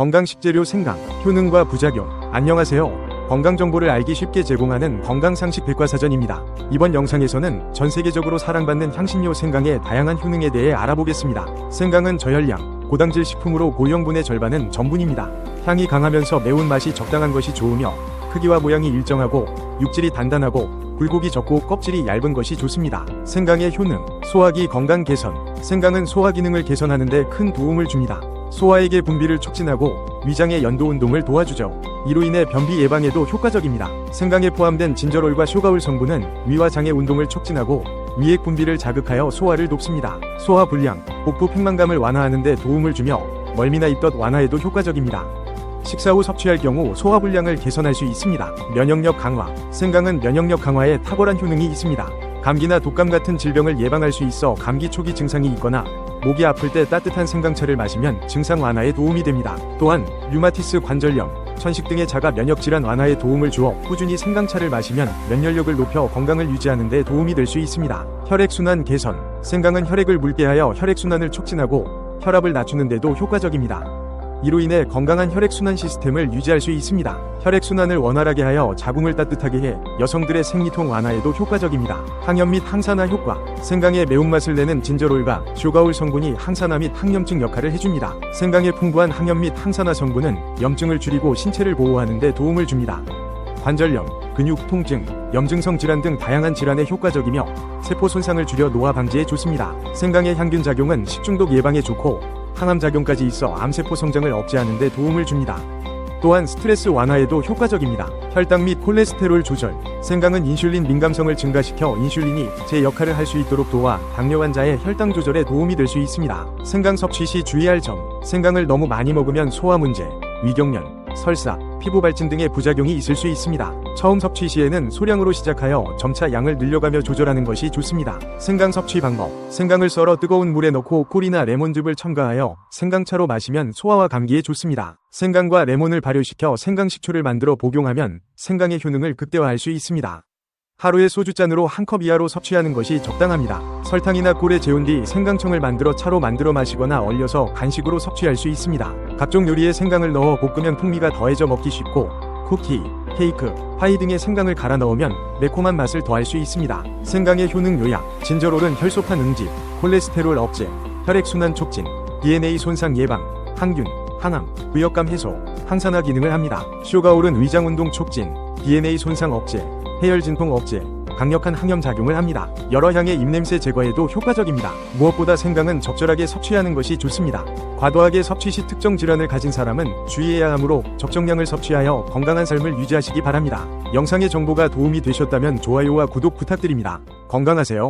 건강 식재료 생강, 효능과 부작용. 안녕하세요. 건강 정보를 알기 쉽게 제공하는 건강상식 백과사전입니다. 이번 영상에서는 전 세계적으로 사랑받는 향신료 생강의 다양한 효능에 대해 알아보겠습니다. 생강은 저혈량, 고당질 식품으로 고영분의 절반은 전분입니다. 향이 강하면서 매운맛이 적당한 것이 좋으며 크기와 모양이 일정하고 육질이 단단하고 굴곡이 적고 껍질이 얇은 것이 좋습니다. 생강의 효능, 소화기 건강 개선. 생강은 소화 기능을 개선하는 데 큰 도움을 줍니다. 소화액의 분비를 촉진하고 위장의 연도 운동을 도와주죠. 이로 인해 변비 예방에도 효과적입니다. 생강에 포함된 진저롤과 쇼가울 성분은 위와 장의 운동을 촉진하고 위액 분비를 자극하여 소화를 돕습니다. 소화 불량, 복부 팽만감을 완화하는 데 도움을 주며 멀미나 입덧 완화에도 효과적입니다. 식사 후 섭취할 경우 소화 불량을 개선할 수 있습니다. 면역력 강화. 생강은 면역력 강화에 탁월한 효능이 있습니다. 감기나 독감 같은 질병을 예방할 수 있어 감기 초기 증상이 있거나 목이 아플 때 따뜻한 생강차를 마시면 증상 완화에 도움이 됩니다. 또한 류마티스 관절염, 천식 등의 자가 면역 질환 완화에 도움을 주어 꾸준히 생강차를 마시면 면역력을 높여 건강을 유지하는 데 도움이 될 수 있습니다. 혈액 순환 개선. 생강은 혈액을 묽게 하여 혈액 순환을 촉진하고 혈압을 낮추는 데도 효과적입니다. 이로 인해 건강한 혈액순환 시스템을 유지할 수 있습니다. 혈액순환을 원활하게 하여 자궁을 따뜻하게 해 여성들의 생리통 완화에도 효과적입니다. 항염 및 항산화 효과 생강의 매운맛을 내는 진저롤과 쇼가울 성분이 항산화 및 항염증 역할을 해줍니다. 생강의 풍부한 항염 및 항산화 성분은 염증을 줄이고 신체를 보호하는 데 도움을 줍니다. 관절염, 근육 통증, 염증성 질환 등 다양한 질환에 효과적이며 세포 손상을 줄여 노화 방지에 좋습니다. 생강의 향균 작용은 식중독 예방에 좋고 항암 작용까지 있어 암세포 성장을 억제하는 데 도움을 줍니다. 또한 스트레스 완화에도 효과적입니다. 혈당 및 콜레스테롤 조절. 생강은 인슐린 민감성을 증가시켜 인슐린이 제 역할을 할 수 있도록 도와 당뇨 환자의 혈당 조절에 도움이 될 수 있습니다. 생강 섭취 시 주의할 점. 생강을 너무 많이 먹으면 소화 문제, 위경련, 설사, 피부 발진 등의 부작용이 있을 수 있습니다. 처음 섭취 시에는 소량으로 시작하여 점차 양을 늘려가며 조절하는 것이 좋습니다. 생강 섭취 방법. 생강을 썰어 뜨거운 물에 넣고 꿀이나 레몬즙을 첨가하여 생강차로 마시면 소화와 감기에 좋습니다. 생강과 레몬을 발효시켜 생강식초를 만들어 복용하면 생강의 효능을 극대화할 수 있습니다. 하루에 소주잔으로 한 컵 이하로 섭취하는 것이 적당합니다. 설탕이나 꿀에 재운 뒤 생강청을 만들어 차로 만들어 마시거나 얼려서 간식으로 섭취할 수 있습니다. 각종 요리에 생강을 넣어 볶으면 풍미가 더해져 먹기 쉽고 쿠키, 케이크, 파이 등에 생강을 갈아 넣으면 매콤한 맛을 더할 수 있습니다. 생강의 효능 요약, 진저롤은 혈소판 응집, 콜레스테롤 억제, 혈액순환 촉진, DNA 손상 예방, 항균, 항암, 의역감 해소, 항산화 기능을 합니다. 쇼가올은 위장 운동 촉진, DNA 손상 억제, 해열 진통 억제, 강력한 항염 작용을 합니다. 여러 향의 입냄새 제거에도 효과적입니다. 무엇보다 생강은 적절하게 섭취하는 것이 좋습니다. 과도하게 섭취 시 특정 질환을 가진 사람은 주의해야 하므로 적정량을 섭취하여 건강한 삶을 유지하시기 바랍니다. 영상의 정보가 도움이 되셨다면 좋아요와 구독 부탁드립니다. 건강하세요.